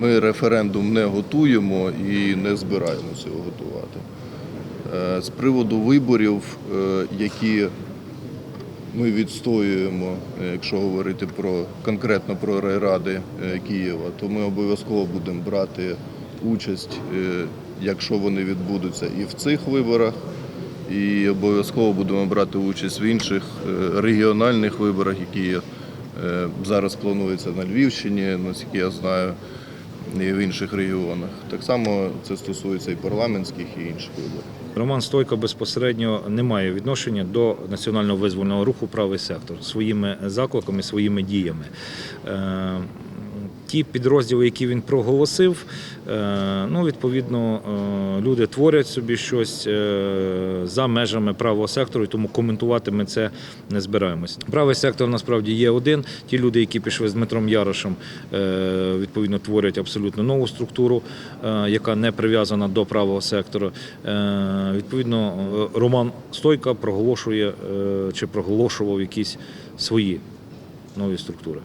Ми референдум не готуємо і не збираємося його готувати. Е, З приводу виборів, е, які ми відстоюємо, якщо говорити про конкретно про райради е, Києва, то ми обов'язково будемо брати участь, якщо вони відбудуться і в цих виборах, і обов'язково будемо брати участь в інших регіональних виборах, які зараз плануються на Львівщині, наскільки я знаю, і в інших регіонах. Так само це стосується і парламентських, і інших виборів. Роман Стойко безпосередньо не має відношення до національного визвольного руху правий сектор своїми закликами, своїми діями. Ті підрозділи, які він проголосив, е, ну відповідно, е, люди творять собі щось е, за межами правого сектору, і тому коментувати ми це не збираємось. Правий сектор насправді є один. Ті люди, які пішли з Дмитром Ярошем, відповідно творять абсолютно нову структуру, яка не прив'язана до правого сектору. Відповідно, Роман Стойка проголошує чи проголошував якісь свої нові структури.